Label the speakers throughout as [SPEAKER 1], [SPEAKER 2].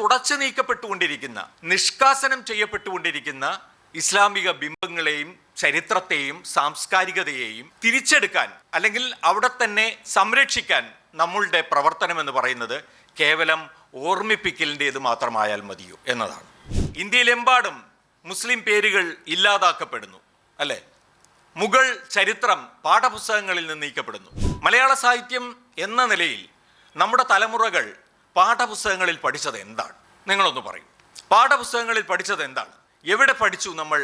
[SPEAKER 1] തുടച്ചു നീക്കപ്പെട്ടുകൊണ്ടിരിക്കുന്ന നിഷ്കാസനം ചെയ്യപ്പെട്ടുകൊണ്ടിരിക്കുന്ന ഇസ്ലാമിക ബിംബങ്ങളെയും ചരിത്രത്തെയും സാംസ്കാരികതയെയും തിരിച്ചെടുക്കാൻ അല്ലെങ്കിൽ അവിടെ തന്നെ സംരക്ഷിക്കാൻ നമ്മളുടെ പ്രവർത്തനം എന്ന് പറയുന്നത് കേവലം ഓർമ്മിപ്പിക്കലിന്റേത് മാത്രമായാൽ മതിയോ എന്നതാണ്. ഇന്ത്യയിലെമ്പാടും മുസ്ലിം പേരുകൾ ഇല്ലാതാക്കപ്പെടുന്നു അല്ലേ? മുഗൾ ചരിത്രം പാഠപുസ്തകങ്ങളിൽ നിന്ന് നീക്കപ്പെടുന്നു. മലയാള സാഹിത്യം എന്ന നിലയിൽ നമ്മുടെ തലമുറകൾ പാഠപുസ്തകങ്ങളിൽ പഠിച്ചത് എന്താണ്? നിങ്ങളൊന്ന് പറയും. പാഠപുസ്തകങ്ങളിൽ പഠിച്ചത് എന്താണ്? എവിടെ പഠിച്ചു നമ്മൾ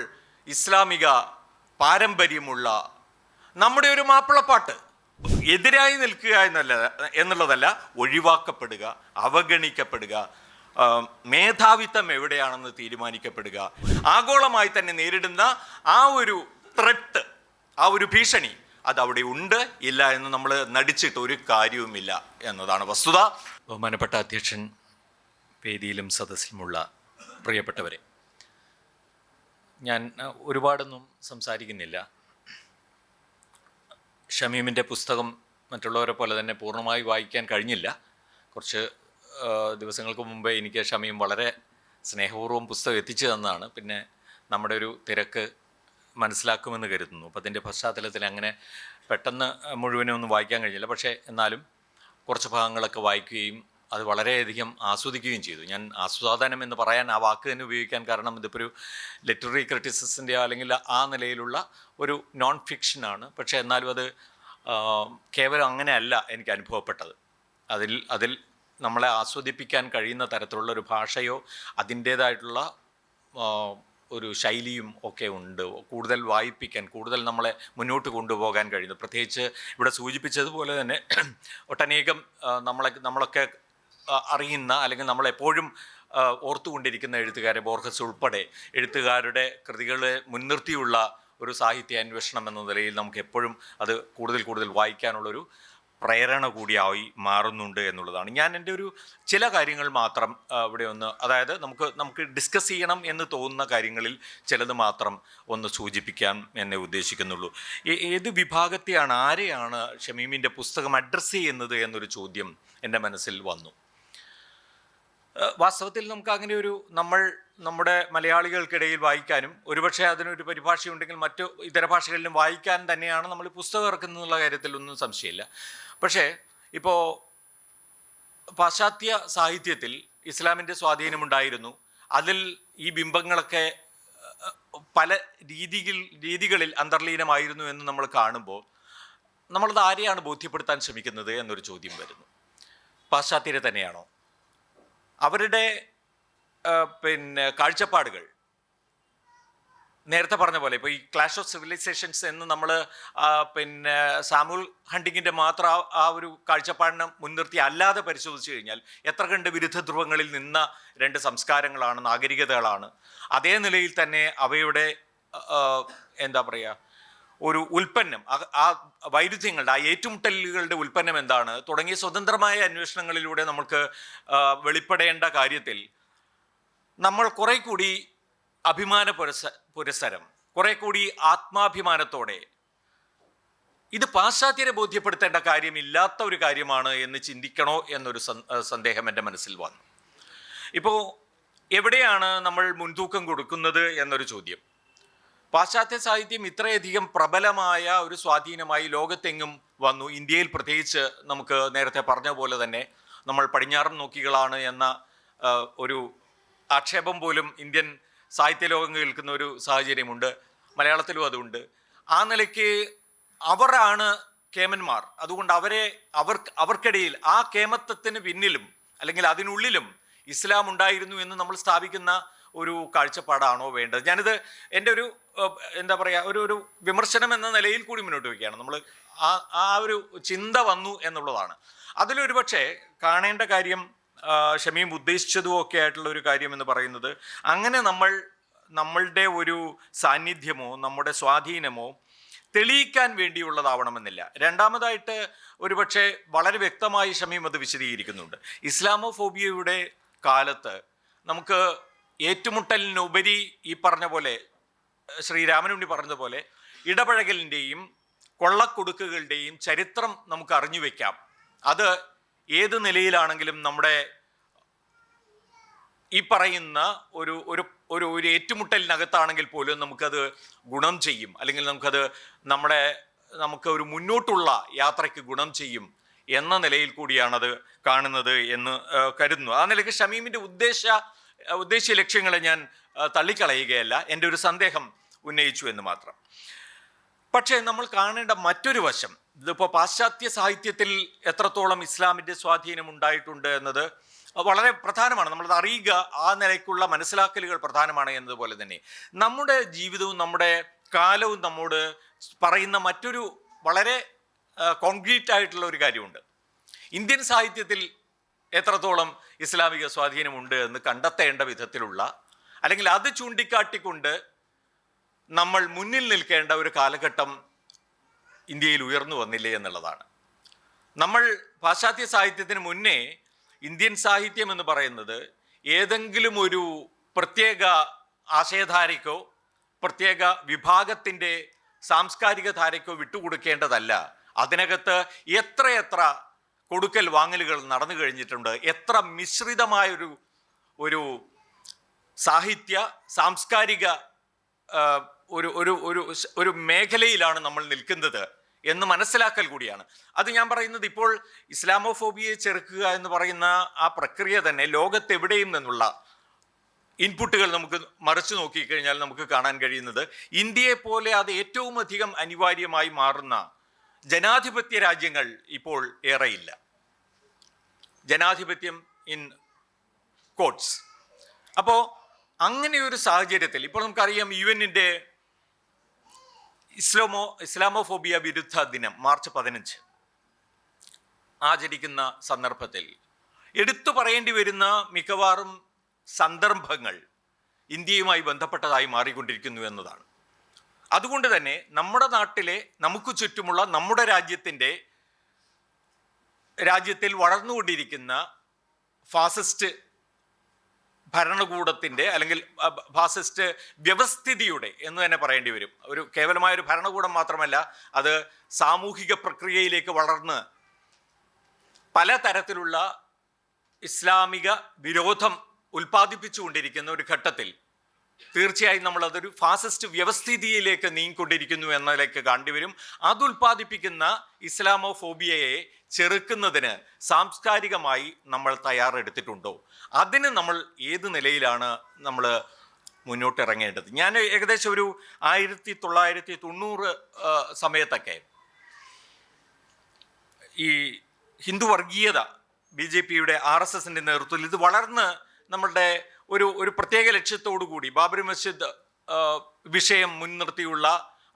[SPEAKER 1] ഇസ്ലാമിക പാരമ്പര്യമുള്ള നമ്മുടെ ഒരു മാപ്പിളപ്പാട്ട്? എതിരായി നിൽക്കുക എന്നല്ല എന്നുള്ളതല്ല ഒഴിവാക്കപ്പെടുക അവഗണിക്കപ്പെടുക മേധാവിത്വം എവിടെയാണെന്ന് തീരുമാനിക്കപ്പെടുക ആഗോളമായി തന്നെ നേരിടുന്ന ആ ഒരു ത്രെട്ട് ആ ഒരു ഭീഷണി അത് അവിടെ ഉണ്ട്. ഇല്ല എന്ന് നമ്മൾ നടിച്ചിട്ട് ഒരു കാര്യവുമില്ല എന്നതാണ് വസ്തുത. ബഹുമാനപ്പെട്ട അധ്യക്ഷൻ വേദിയിലും സദസ്സിലുമുള്ള പ്രിയപ്പെട്ടവരെ ഞാൻ ഒരുപാടൊന്നും സംസാരിക്കുന്നില്ല. ഷമീമിന്റെ പുസ്തകം മറ്റുള്ളവരെ പോലെ തന്നെ പൂർണമായി വായിക്കാൻ കഴിഞ്ഞില്ല. കുറച്ച് ദിവസങ്ങൾക്ക് മുമ്പേ എനിക്ക് ഷമീം വളരെ സ്നേഹപൂർവം പുസ്തകം എത്തിച്ചു തന്നതാണ്. പിന്നെ നമ്മുടെ ഒരു തിരക്ക് മനസ്സിലാക്കുമെന്ന് കരുതുന്നു. അപ്പോൾ അതിന്റെ പശ്ചാത്തലത്തിൽ അങ്ങനെ പെട്ടെന്ന് മുഴുവനും ഒന്നും വായിക്കാൻ കഴിഞ്ഞില്ല പക്ഷേ എന്നാലും കുറച്ച് ഭാഗങ്ങളൊക്കെ വായിക്കുകയും അത് വളരെയധികം ആസ്വദിക്കുകയും ചെയ്തു. ഞാൻ ആസ്വാദനം എന്ന് പറയാൻ ആ വാക്ക് തന്നെ ഉപയോഗിക്കാൻ കാരണം ഇതിപ്പോൾ ഒരു ലിറ്റററി ക്രിറ്റിസിസിന്റെയോ അല്ലെങ്കിൽ ആ നിലയിലുള്ള ഒരു നോൺ ഫിക്ഷനാണ് പക്ഷേ എന്നാലും അത് കേവലം അങ്ങനെയല്ല എനിക്ക് അനുഭവപ്പെട്ടത്. അതിൽ അതിൽ നമ്മളെ ആസ്വദിപ്പിക്കാൻ കഴിയുന്ന തരത്തിലുള്ള ഒരു ഭാഷയോ അതിന്റേതായിട്ടുള്ള ഒരു ശൈലിയും ഒക്കെ ഉണ്ട്. കൂടുതൽ വായിപ്പിക്കാൻ കൂടുതൽ നമ്മളെ മുന്നോട്ട് കൊണ്ടുപോകാൻ കഴിയുന്നു. പ്രത്യേകിച്ച് ഇവിടെ സൂചിപ്പിച്ചതുപോലെ തന്നെ ഒട്ടനേകം നമ്മളെ നമ്മളൊക്കെ അറിയുന്ന അല്ലെങ്കിൽ നമ്മളെപ്പോഴും ഓർത്തുകൊണ്ടിരിക്കുന്ന എഴുത്തുകാരെ ബോർഹസ് ഉൾപ്പെടെ എഴുത്തുകാരുടെ കൃതികളെ മുൻനിർത്തിയുള്ള ഒരു സാഹിത്യ അന്വേഷണം എന്ന നിലയിൽ നമുക്ക് എപ്പോഴും അത് കൂടുതൽ കൂടുതൽ വായിക്കാനുള്ളൊരു പ്രേരണ കൂടിയായി മാറുന്നുണ്ട് എന്നുള്ളതാണ്. ഞാൻ എന്റെ ഒരു ചില കാര്യങ്ങൾ മാത്രം ഇവിടെ ഒന്ന് അതായത് നമുക്ക് നമുക്ക് ഡിസ്കസ് ചെയ്യണം എന്ന് തോന്നുന്ന കാര്യങ്ങളിൽ ചിലത് മാത്രം ഒന്ന് സൂചിപ്പിക്കാൻ എന്നെ ഉദ്ദേശിക്കുന്നുള്ളൂ. ഏത് വിഭാഗത്തെയാണ് ആരെയാണ് ഷമീമിന്റെ പുസ്തകം അഡ്രസ്സ് ചെയ്യുന്നത് എന്നൊരു ചോദ്യം എന്റെ മനസ്സിൽ വന്നു. വാസ്തവത്തിൽ നമുക്ക് അങ്ങനെ ഒരു നമ്മൾ നമ്മുടെ മലയാളികൾക്കിടയിൽ വായിക്കാനും ഒരുപക്ഷെ അതിനൊരു പരിഭാഷയുണ്ടെങ്കിൽ മറ്റു ഇതര ഭാഷകളിലും വായിക്കാൻ തന്നെയാണ് നമ്മൾ പുസ്തകം ഇറക്കുന്നതെന്നുള്ള കാര്യത്തിൽ ഒന്നും സംശയമില്ല. പക്ഷേ ഇപ്പോൾ പാശ്ചാത്യ സാഹിത്യത്തിൽ ഇസ്ലാമിന്റെ സ്വാധീനമുണ്ടായിരുന്നു അതിൽ ഈ ബിംബങ്ങളൊക്കെ പല രീതിയിൽ രീതികളിൽ അന്തർലീനമായിരുന്നു എന്ന് നമ്മൾ കാണുമ്പോൾ നമ്മളത് ആരെയാണ് ബോധ്യപ്പെടുത്താൻ ശ്രമിക്കുന്നത് എന്നൊരു ചോദ്യം വരുന്നു. പാശ്ചാത്യരെ തന്നെയാണോ? അവരുടെ പിന്നെ കാഴ്ചപ്പാടുകൾ. നേരത്തെ പറഞ്ഞ പോലെ ഇപ്പോൾ ഈ ക്ലാഷ് ഓഫ് സിവിലൈസേഷൻസ് എന്ന് നമ്മൾ പിന്നെ സാമുൽ ഹണ്ടിങ്ങിന്റെ മാത്രം ആ- ഒരു കാഴ്ചപ്പാടിനെ മുൻനിർത്തി അല്ലാതെ പരിശോധിച്ച് കഴിഞ്ഞാൽ എത്ര കണ്ട് വിരുദ്ധ ധ്രുവങ്ങളിൽ നിന്ന രണ്ട് സംസ്കാരങ്ങളാണ് നാഗരികതകളാണ്. അതേ നിലയിൽ തന്നെ അവയുടെ എന്താ പറയുക ഒരു ഉൽപ്പന്നം ആ- വൈരുദ്ധ്യങ്ങളുടെ ആ ഏറ്റുമുട്ടലുകളുടെ ഉൽപ്പന്നം എന്താണ്? തുടങ്ങിയ സ്വതന്ത്രമായ അന്വേഷണങ്ങളിലൂടെ നമുക്ക് വെളിപ്പെടേണ്ട കാര്യത്തിൽ നമ്മൾ കുറെ കൂടി അഭിമാന പുരസ പുരസരം കുറെ കൂടി ആത്മാഭിമാനത്തോടെ ഇത് പാശ്ചാത്യരെ ബോധ്യപ്പെടുത്തേണ്ട കാര്യമില്ലാത്ത ഒരു കാര്യമാണ് എന്ന് ചിന്തിക്കണോ എന്നൊരു സന്ദേഹം എന്റെ മനസ്സിൽ വന്നു. ഇപ്പോൾ എവിടെയാണ് നമ്മൾ മുൻതൂക്കം കൊടുക്കുന്നത് എന്നൊരു ചോദ്യം. പാശ്ചാത്യ സാഹിത്യം ഇത്രയധികം പ്രബലമായ ഒരു സ്വാധീനമായി ലോകത്തെങ്ങും വന്നു. ഇന്ത്യയിൽ പ്രത്യേകിച്ച് നമുക്ക് നേരത്തെ പറഞ്ഞ പോലെ തന്നെ നമ്മൾ പടിഞ്ഞാറൻ നോക്കികളാണ് എന്ന ഒരു ആക്ഷേപം പോലും ഇന്ത്യൻ സാഹിത്യ ലോകം കേൾക്കുന്ന ഒരു സാഹചര്യമുണ്ട്. മലയാളത്തിലും അതുണ്ട്. ആ നിലയ്ക്ക് അവരാണ് കേമന്മാർ. അതുകൊണ്ട് അവരെ അവർ അവർക്കിടയിൽ ആ കേമത്വത്തിന് പിന്നിലും അല്ലെങ്കിൽ അതിനുള്ളിലും ഇസ്ലാം ഉണ്ടായിരുന്നു എന്ന് നമ്മൾ സ്ഥാപിക്കുന്ന ഒരു കാഴ്ചപ്പാടാണോ വേണ്ടത്? ഞാനിത് എന്റെ ഒരു എന്താ പറയുക ഒരു ഒരു വിമർശനം എന്ന നിലയിൽ കൂടി മുന്നോട്ട് വയ്ക്കുകയാണ്. നമ്മൾ ആ ആ ഒരു ചിന്ത വന്നു എന്നുള്ളതാണ്. അതിലൊരു പക്ഷേ കാണേണ്ട കാര്യം ഷമീം ഉദ്ദേശിച്ചതും ഒക്കെ ആയിട്ടുള്ള ഒരു കാര്യം എന്ന് പറയുന്നത് അങ്ങനെ നമ്മൾ നമ്മളുടെ ഒരു സാന്നിധ്യമോ നമ്മുടെ സ്വാധീനമോ തെളിയിക്കാൻ വേണ്ടിയുള്ളതാവണമെന്നില്ല. രണ്ടാമതായിട്ട് ഒരുപക്ഷെ വളരെ വ്യക്തമായി ഷമീം അത് വിശദീകരിക്കുന്നുണ്ട്. ഇസ്ലാമോഫോബിയയുടെ കാലത്ത് നമുക്ക് ഏറ്റുമുട്ടലിനുപരി ഈ പറഞ്ഞ പോലെ ശ്രീരാമനുണ്ണി പറഞ്ഞതുപോലെ ഇടപഴകലിന്റെയും കൊള്ളക്കൊടുക്കുകളുടെയും ചരിത്രം നമുക്ക് അറിഞ്ഞു വയ്ക്കാം അത് ഏത് നിലയിലാണെങ്കിലും നമ്മുടെ ഈ പറയുന്ന ഒരു ഒരു ഒരു ഒരു ഏറ്റുമുട്ടലിനകത്താണെങ്കിൽ പോലും നമുക്കത് ഗുണം ചെയ്യും. അല്ലെങ്കിൽ നമുക്കത് നമ്മുടെ നമുക്ക് ഒരു മുന്നോട്ടുള്ള യാത്രയ്ക്ക് ഗുണം ചെയ്യും എന്ന നിലയിൽ കൂടിയാണത് കാണുന്നത് എന്ന് കരുതുന്നു. ആ നിലയ്ക്ക് ഷമീമിന്റെ ഉദ്ദേശ ഉദ്ദേശ്യ ലക്ഷ്യങ്ങളെ ഞാൻ തള്ളിക്കളയുകയല്ല. എന്റെ ഒരു സന്ദേഹം ഉന്നയിച്ചു എന്ന് മാത്രം. പക്ഷേ നമ്മൾ കാണേണ്ട മറ്റൊരു വശം ഇതിപ്പോൾ പാശ്ചാത്യ സാഹിത്യത്തിൽ എത്രത്തോളം ഇസ്ലാമിന്റെ സ്വാധീനം ഉണ്ടായിട്ടുണ്ട് എന്നത് വളരെ പ്രധാനമാണ്. നമ്മളത് അറിയുക ആ നിലയ്ക്കുള്ള മനസ്സിലാക്കലുകൾ പ്രധാനമാണ് എന്നതുപോലെ തന്നെ. നമ്മുടെ ജീവിതവും നമ്മുടെ കാലവും നമ്മോട് പറയുന്ന മറ്റൊരു വളരെ കോൺക്രീറ്റ് ആയിട്ടുള്ള ഒരു കാര്യമുണ്ട്. ഇന്ത്യൻ സാഹിത്യത്തിൽ എത്രത്തോളം ഇസ്ലാമിക സ്വാധീനമുണ്ട് എന്ന് കണ്ടെത്തേണ്ട വിധത്തിലുള്ള അല്ലെങ്കിൽ അത് ചൂണ്ടിക്കാട്ടിക്കൊണ്ട് നമ്മൾ മുന്നിൽ നിൽക്കേണ്ട ഒരു കാലഘട്ടം ഇന്ത്യയിൽ ഉയർന്നു വന്നില്ലേ എന്നുള്ളതാണ്. നമ്മൾ പാശ്ചാത്യ സാഹിത്യത്തിന് മുന്നേ ഇന്ത്യൻ സാഹിത്യം എന്ന് പറയുന്നത് ഏതെങ്കിലും ഒരു പ്രത്യേക ആശയധാരയ്ക്കോ പ്രത്യേക വിഭാഗത്തിന്റെ സാംസ്കാരിക ധാരയ്ക്കോ വിട്ടുകൊടുക്കേണ്ടതല്ല. അതിനകത്ത് എത്രയെത്ര കൊടുക്കൽ വാങ്ങലുകൾ നടന്നു കഴിഞ്ഞിട്ടുണ്ട് എത്ര മിശ്രിതമായൊരു ഒരു സാഹിത്യ സാംസ്കാരിക ഒരു ഒരു ഒരു ഒരു മേഖലയിലാണ് നമ്മൾ നിൽക്കുന്നത് എന്ന് മനസ്സിലാക്കൽ കൂടിയാണ്. അത് ഞാൻ പറയുന്നത് ഇപ്പോൾ ഇസ്ലാമോഫോബിയെ ചെറുക്കുക എന്ന് പറയുന്ന ആ പ്രക്രിയ തന്നെ ലോകത്തെവിടെയും നിന്നുള്ള ഇൻപുട്ടുകൾ നമുക്ക് മറിച്ചു നോക്കിക്കഴിഞ്ഞാൽ നമുക്ക് കാണാൻ കഴിയുന്നത് ഇന്ത്യയെ പോലെ അത് ഏറ്റവും അധികം അനിവാര്യമായി മാറുന്ന ജനാധിപത്യ രാജ്യങ്ങൾ ഇപ്പോൾ ഏറെയില്ല. ജനാധിപത്യം ഇൻ കോട്ട്സ് അപ്പോൾ അങ്ങനെ ഒരു സാഹചര്യത്തിൽ ഇപ്പോൾ നമുക്കറിയാം യു എന്നിന്റെ ഇസ്ലാമോ ഇസ്ലാമോഫോബിയ വിരുദ്ധ ദിനം മാർച്ച് പതിനഞ്ച് ആചരിക്കുന്ന സന്ദർഭത്തിൽ എടുത്തു പറയേണ്ടി വരുന്ന മിക്കവാറും സന്ദർഭങ്ങൾ ഇന്ത്യയുമായി ബന്ധപ്പെട്ടതായി മാറിക്കൊണ്ടിരിക്കുന്നു എന്നതാണ്. അതുകൊണ്ട് തന്നെ നമ്മുടെ നാട്ടിലെ നമുക്ക് ചുറ്റുമുള്ള നമ്മുടെ രാജ്യത്തിന്റെ രാജ്യത്തിൽ വളർന്നുകൊണ്ടിരിക്കുന്ന ഫാസിസ്റ്റ് ഭരണകൂടത്തിന്റെ അല്ലെങ്കിൽ ഫാസിസ്റ്റ് വ്യവസ്ഥിതിയുടെ എന്ന് തന്നെ പറയേണ്ടി വരും. ഒരു കേവലമായ ഒരു ഭരണകൂടം മാത്രമല്ല അത് സാമൂഹിക പ്രക്രിയയിലേക്ക് വളർന്ന് പലതരത്തിലുള്ള ഇസ്ലാമിക വിരോധം ഉൽപ്പാദിപ്പിച്ചുകൊണ്ടിരിക്കുന്ന ഒരു ഘട്ടത്തിൽ തീർച്ചയായും നമ്മൾ അതൊരു ഫാസിസ്റ്റ് വ്യവസ്ഥിതിയിലേക്ക് നീങ്ങിക്കൊണ്ടിരിക്കുന്നു എന്നതിലേക്ക് കണ്ടുവരും അത് ഉൽപ്പാദിപ്പിക്കുന്ന ഇസ്ലാമോഫോബിയയെ ചെറുക്കുന്നതിന് സാംസ്കാരികമായി നമ്മൾ തയ്യാറെടുത്തിട്ടുണ്ടോ? അതിന് നമ്മൾ ഏത് നിലയിലാണ് നമ്മൾ മുന്നോട്ടിറങ്ങേണ്ടത്? ഞാൻ ഏകദേശം ഒരു ആയിരത്തി തൊള്ളായിരത്തി തൊണ്ണൂറ് സമയത്തൊക്കെ ഈ ഹിന്ദു വർഗീയത ബി ജെ പിയുടെ ആർ എസ് എസിന്റെ നേതൃത്വത്തിൽ ഇത് വളർന്ന് നമ്മളുടെ ഒരു ഒരു പ്രത്യേക ലക്ഷ്യത്തോടു കൂടി ബാബരി മസ്ജിദ് വിഷയം മുൻനിർത്തിയുള്ള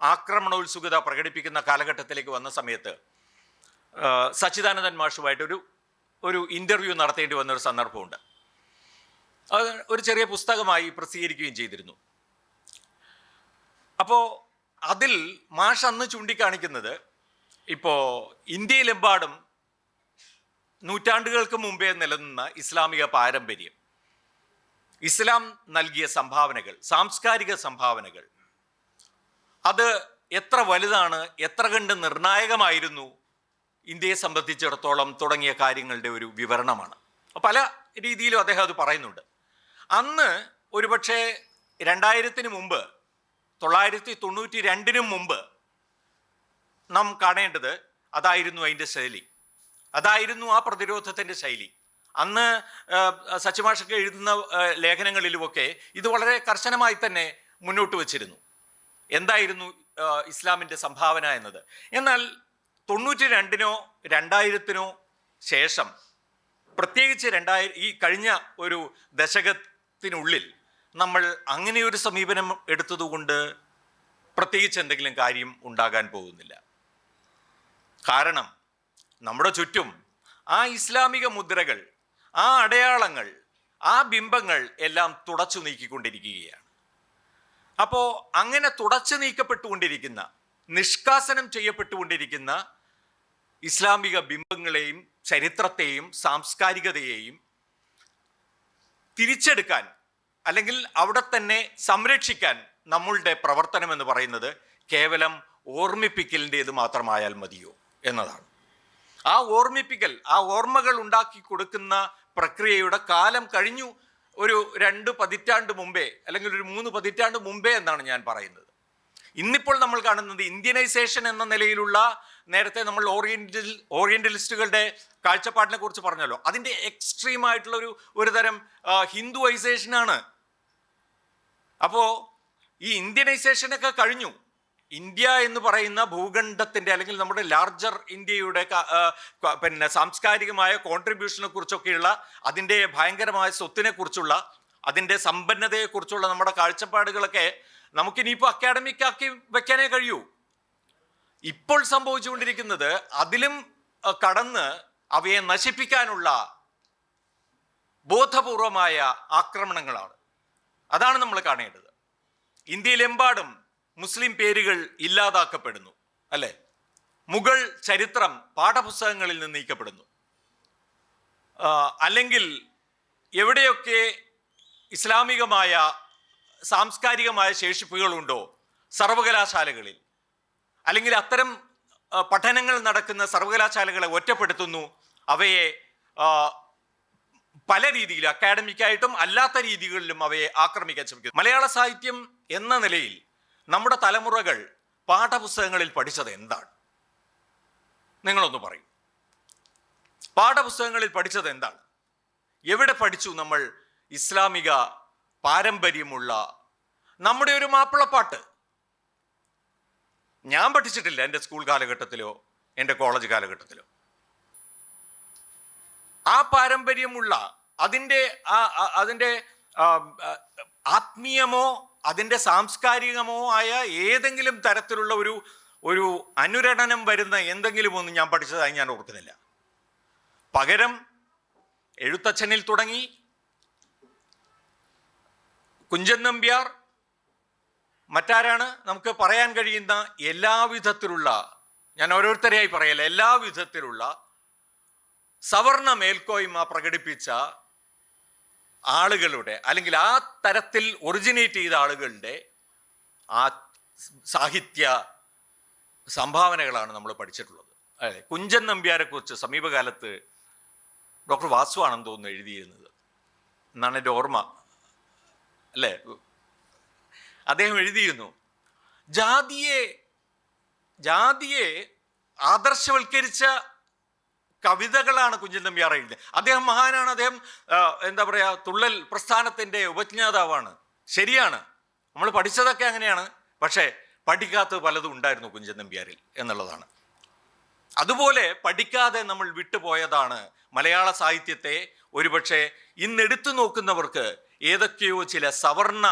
[SPEAKER 1] ആക്രമണോത്സുകത പ്രകടിപ്പിക്കുന്ന കാലഘട്ടത്തിലേക്ക് വന്ന സമയത്ത് സച്ചിദാനന്ദൻ മാഷുമായിട്ടൊരു ഒരു ഇന്റർവ്യൂ നടത്തേണ്ടി വന്ന ഒരു സന്ദർഭമുണ്ട്. അത് ഒരു ചെറിയ പുസ്തകമായി പ്രസിദ്ധീകരിക്കുകയും ചെയ്തിരുന്നു. അപ്പോൾ അതിൽ മാഷ് അന്ന് ചൂണ്ടിക്കാണിക്കുന്നത് ഇപ്പോൾ ഇന്ത്യയിലെമ്പാടും നൂറ്റാണ്ടുകൾക്ക് മുമ്പേ നിലനിന്ന ഇസ്ലാമിക പാരമ്പര്യം. ഇസ്ലാം നൽകിയ സംഭാവനകൾ സാംസ്കാരിക സംഭാവനകൾ. അത് എത്ര വലുതാണ് എത്ര കണ്ട് നിർണായകമായിരുന്നു ഇന്ത്യയെ സംബന്ധിച്ചിടത്തോളം തുടങ്ങിയ കാര്യങ്ങളുടെ ഒരു വിവരണമാണ്. പല രീതിയിലും അദ്ദേഹം അത് പറയുന്നുണ്ട്. അന്ന് ഒരുപക്ഷെ രണ്ടായിരത്തിന് മുമ്പ് തൊള്ളായിരത്തി തൊണ്ണൂറ്റി രണ്ടിനും മുമ്പ് നാം കാണേണ്ടത് അതായിരുന്നു അതിന്റെ ശൈലി. അതായിരുന്നു ആ പ്രതിരോധത്തിന്റെ ശൈലി. അന്ന് സച്ചിമാഷൊക്കെ എഴുതുന്ന ലേഖനങ്ങളിലുമൊക്കെ ഇത് വളരെ കർശനമായി തന്നെ മുന്നോട്ട് വച്ചിരുന്നു. എന്തായിരുന്നു ഇസ്ലാമിന്റെ സംഭാവന എന്നത്? എന്നാൽ തൊണ്ണൂറ്റി രണ്ടിനോ രണ്ടായിരത്തിനോ ശേഷം പ്രത്യേകിച്ച് രണ്ടായിരം ഈ കഴിഞ്ഞ ഒരു ദശകത്തിനുള്ളിൽ നമ്മൾ അങ്ങനെ ഒരു സമീപനം എടുത്തതുകൊണ്ട് പ്രത്യേകിച്ച് എന്തെങ്കിലും കാര്യം ഉണ്ടാകാൻ പോകുന്നില്ല. കാരണം നമ്മുടെ ചുറ്റും ആ ഇസ്ലാമിക മുദ്രകൾ ആ അടയാളങ്ങൾ ആ ബിംബങ്ങൾ എല്ലാം തുടച്ചു നീക്കിക്കൊണ്ടിരിക്കുകയാണ്. അപ്പോൾ അങ്ങനെ തുടച്ചു നീക്കപ്പെട്ടുകൊണ്ടിരിക്കുന്ന നിഷ്കാസനം ചെയ്യപ്പെട്ടുകൊണ്ടിരിക്കുന്ന ഇസ്ലാമിക ബിംബങ്ങളെയും ചരിത്രത്തെയും സാംസ്കാരികതയെയും തിരിച്ചെടുക്കാൻ അല്ലെങ്കിൽ അവിടെ തന്നെ സംരക്ഷിക്കാൻ നമ്മളുടെ പ്രവർത്തനം എന്ന് പറയുന്നത് കേവലം ഓർമ്മിപ്പിക്കലിന്റേത് മാത്രമായാൽ മതിയോ എന്നതാണ്. ആ ഓർമ്മിപ്പിക്കൽ ആ ഓർമ്മകൾ ഉണ്ടാക്കി കൊടുക്കുന്ന പ്രക്രിയയുടെ കാലം കഴിഞ്ഞു ഒരു രണ്ട് പതിറ്റാണ്ട് മുമ്പേ അല്ലെങ്കിൽ ഒരു മൂന്ന് പതിറ്റാണ്ട് മുമ്പേ എന്നാണ് ഞാൻ പറയുന്നത്. ഇന്നിപ്പോൾ നമ്മൾ കാണുന്നത് ഇന്ത്യനൈസേഷൻ എന്ന നിലയിലുള്ള നേരത്തെ നമ്മൾ ഓറിയന്റൽ ഓറിയന്റലിസ്റ്റുകളുടെ കാഴ്ചപ്പാടിനെ കുറിച്ച് പറഞ്ഞല്ലോ. അതിന്റെ എക്സ്ട്രീം ആയിട്ടുള്ള ഒരു ഒരു തരം ഹിന്ദുവൈസേഷനാണ്. അപ്പോൾ ഈ ഇന്ത്യനൈസേഷനൊക്കെ കഴിഞ്ഞു. ഇന്ത്യ എന്ന് പറയുന്ന ഭൂഖണ്ഡത്തിന്റെ അല്ലെങ്കിൽ നമ്മുടെ ലാർജർ ഇന്ത്യയുടെ പിന്നെ സാംസ്കാരികമായ കോൺട്രിബ്യൂഷനെ കുറിച്ചൊക്കെയുള്ള അതിന്റെ ഭയങ്കരമായ സ്വത്തിനെ കുറിച്ചുള്ള അതിന്റെ സമ്പന്നതയെക്കുറിച്ചുള്ള നമ്മുടെ കാഴ്ചപ്പാടുകളൊക്കെ നമുക്കിനിയിപ്പോൾ അക്കാഡമിക് ആക്കി വെക്കാനേ കഴിയൂ. ഇപ്പോൾ സംഭവിച്ചുകൊണ്ടിരിക്കുന്നത് അതിലും കടന്ന് അവയെ നശിപ്പിക്കാനുള്ള ബോധപൂർവമായ ആക്രമണങ്ങളാണ്. അതാണ് നമ്മൾ കാണേണ്ടത്. ഇന്ത്യയിലെമ്പാടും മുസ്ലിം പേരുകൾ ഇല്ലാതാക്കപ്പെടുന്നു അല്ലെ? മുഗൾ ചരിത്രം പാഠപുസ്തകങ്ങളിൽ നിന്ന് നീക്കപ്പെടുന്നു. അല്ലെങ്കിൽ എവിടെയൊക്കെ ഇസ്ലാമികമായ സാംസ്കാരികമായ ശേഷിപ്പുകളുണ്ടോ സർവകലാശാലകളിൽ? അല്ലെങ്കിൽ അത്തരം പഠനങ്ങൾ നടക്കുന്ന സർവകലാശാലകളെ ഒറ്റപ്പെടുത്തുന്നു അവയെ പല രീതിയിൽ അക്കാഡമിക്കായിട്ടും അല്ലാത്ത രീതികളിലും അവയെ ആക്രമിക്കാൻ ശ്രമിക്കുന്നു. മലയാള സാഹിത്യം എന്ന നിലയിൽ നമ്മുടെ തലമുറകൾ പാഠപുസ്തകങ്ങളിൽ പഠിച്ചത് എന്താണ്? നിങ്ങളൊന്ന് പറയും. പാഠപുസ്തകങ്ങളിൽ പഠിച്ചത് എന്താണ്? എവിടെ പഠിച്ചു നമ്മൾ ഇസ്ലാമിക പാരമ്പര്യമുള്ള നമ്മുടെ ഒരു മാപ്പിളപ്പാട്ട്? ഞാൻ പഠിച്ചിട്ടില്ല എന്റെ സ്കൂൾ കാലഘട്ടത്തിലോ എന്റെ കോളേജ് കാലഘട്ടത്തിലോ. ആ പാരമ്പര്യമുള്ള അതിന്റെ ആ അതിന്റെ ആത്മീയമോ അതിന്റെ സാംസ്കാരികമോ ആയ ഏതെങ്കിലും തരത്തിലുള്ള ഒരു ഒരു അനുരണനം വരുന്ന എന്തെങ്കിലും ഒന്നും ഞാൻ പഠിച്ചതായി ഞാൻ ഓർക്കുന്നില്ല. പകരം എഴുത്തച്ഛനിൽ തുടങ്ങി കുഞ്ചൻ നമ്പ്യാർ മറ്റാരാണ് നമുക്ക് പറയാൻ കഴിയുന്ന എല്ലാവിധത്തിലുള്ള ഞാൻ ഓരോരുത്തരെയായി പറയല്ല എല്ലാവിധത്തിലുള്ള സവർണ മേൽക്കോയ്മ പ്രകടിപ്പിച്ച ആളുകളുടെ അല്ലെങ്കിൽ ആ തരത്തിൽ ഒറിജിനേറ്റ് ചെയ്ത ആളുകളുടെ ആ സാഹിത്യ സംഭാവനകളാണ് നമ്മൾ പഠിച്ചിട്ടുള്ളത്. അതെ കുഞ്ചൻ നമ്പ്യാരെക്കുറിച്ച് സമീപകാലത്ത് ഡോക്ടർ വാസു ആണെന്ന് തോന്നുന്നു എഴുതിയിരുന്നത്. എന്നാണ് എന്റെ ഓർമ്മ. അല്ലേ? അദ്ദേഹം എഴുതിയിരുന്നു ജാതിയെ ജാതിയെ ആദർശവൽക്കരിച്ച കവിതകളാണ് കുഞ്ചൻ നമ്പ്യാർ എഴുതിയത് അദ്ദേഹം മഹാനാണ് അദ്ദേഹം എന്താ പറയുക തുള്ളൽ പ്രസ്ഥാനത്തിന്റെ ഉപജ്ഞാതാവാണ്. ശരിയാണ്. നമ്മൾ പഠിച്ചതൊക്കെ അങ്ങനെയാണ്. പക്ഷേ പഠിക്കാത്തത് പലതും ഉണ്ടായിരുന്നു കുഞ്ചൻ നമ്പ്യാരിൽ എന്നുള്ളതാണ്. അതുപോലെ പഠിക്കാതെ നമ്മൾ വിട്ടുപോയതാണ് മലയാള സാഹിത്യത്തെ ഒരുപക്ഷെ ഇന്നെടുത്തു നോക്കുന്നവർക്ക് ഏതൊക്കെയോ ചില സവർണ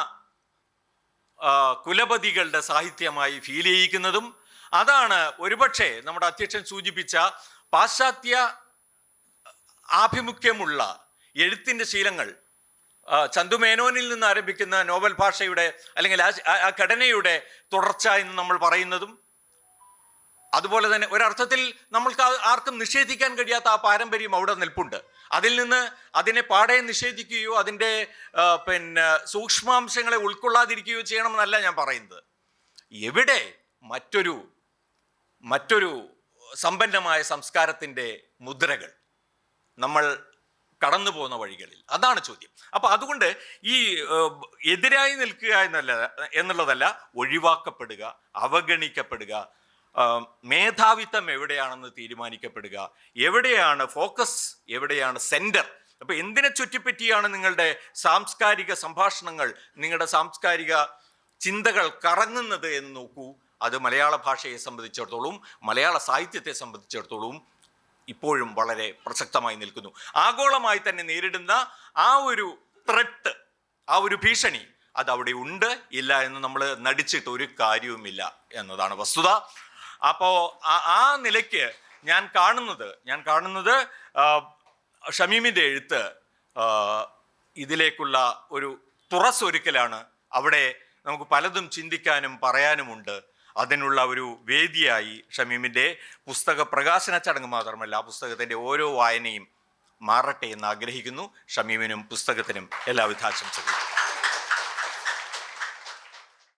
[SPEAKER 1] കുലപതികളുടെ സാഹിത്യമായി ഫീൽ ചെയ്യിക്കുന്നതും അതാണ് ഒരുപക്ഷെ നമ്മുടെ അധ്യക്ഷൻ സൂചിപ്പിച്ച പാശ്ചാത്യ ആഭിമുഖ്യമുള്ള എഴുത്തിന്റെ ശീലങ്ങൾ ചന്തുമേനോനിൽ നിന്ന് ആരംഭിക്കുന്ന നോവൽ ഭാഷയുടെ അല്ലെങ്കിൽ ആ- ഘടനയുടെ തുടർച്ച എന്ന് നമ്മൾ പറയുന്നതും അതുപോലെ തന്നെ ഒരർത്ഥത്തിൽ നമ്മൾക്ക് ആർക്കും നിഷേധിക്കാൻ കഴിയാത്ത ആ പാരമ്പര്യം അവിടെ നിൽപ്പുണ്ട്. അതിൽ നിന്ന് അതിനെ പാടെ നിഷേധിക്കുകയോ അതിന്റെ പിന്നെ സൂക്ഷ്മാംശങ്ങളെ ഉൾക്കൊള്ളാതിരിക്കുകയോ ചെയ്യണമെന്നല്ല ഞാൻ പറയുന്നത്. എവിടെ മറ്റൊരു മറ്റൊരു സമ്പന്നമായ സംസ്കാരത്തിന്റെ മുദ്രകൾ നമ്മൾ കടന്നു പോകുന്ന വഴികളിൽ. അതാണ് ചോദ്യം. അപ്പോൾ അതുകൊണ്ട് ഈ എതിരായി നിൽക്കുക എന്നല്ല എന്നുള്ളതല്ല ഒഴിവാക്കപ്പെടുക അവഗണിക്കപ്പെടുക മേധാവിത്വം എവിടെയാണെന്ന് തീരുമാനിക്കപ്പെടുക എവിടെയാണ് ഫോക്കസ് എവിടെയാണ് സെന്റർ അപ്പോൾ എന്തിനെ ചുറ്റിപ്പറ്റിയാണ് നിങ്ങളുടെ സാംസ്കാരിക സംഭാഷണങ്ങൾ നിങ്ങളുടെ സാംസ്കാരിക ചിന്തകൾ കറങ്ങുന്നത് എന്ന് നോക്കൂ. അത് മലയാള ഭാഷയെ സംബന്ധിച്ചിടത്തോളം മലയാള സാഹിത്യത്തെ സംബന്ധിച്ചിടത്തോളം ഇപ്പോഴും വളരെ പ്രസക്തമായി നിൽക്കുന്നു. ആഗോളമായി തന്നെ നേരിടുന്ന ആ ഒരു ത്രെട്ട് ആ ഒരു ഭീഷണി അത് അവിടെ ഉണ്ട് ഇല്ല എന്ന് നമ്മൾ നടിച്ചിട്ട് ഒരു കാര്യവുമില്ല എന്നതാണ് വസ്തുത. അപ്പോൾ ആ- നിലയ്ക്ക് ഞാൻ കാണുന്നത് ഞാൻ കാണുന്നത് ഷമീമിന്റെ എഴുത്ത് ഇതിലേക്കുള്ള ഒരു തുറസ്സൊരുക്കലാണ്. അവിടെ നമുക്ക് പലതും ചിന്തിക്കാനും പറയാനുമുണ്ട്. അതിനുള്ള ഒരു വേദിയായി ഷമീമിന്റെ പുസ്തക പ്രകാശന ചടങ്ങ് മാത്രമല്ല ആ പുസ്തകത്തിന്റെ ഓരോ വായനയും മാറട്ടെ എന്ന് ആഗ്രഹിക്കുന്നു. ഷമീമിനും പുസ്തകത്തിനും എല്ലാവിധ ആശംസകളും.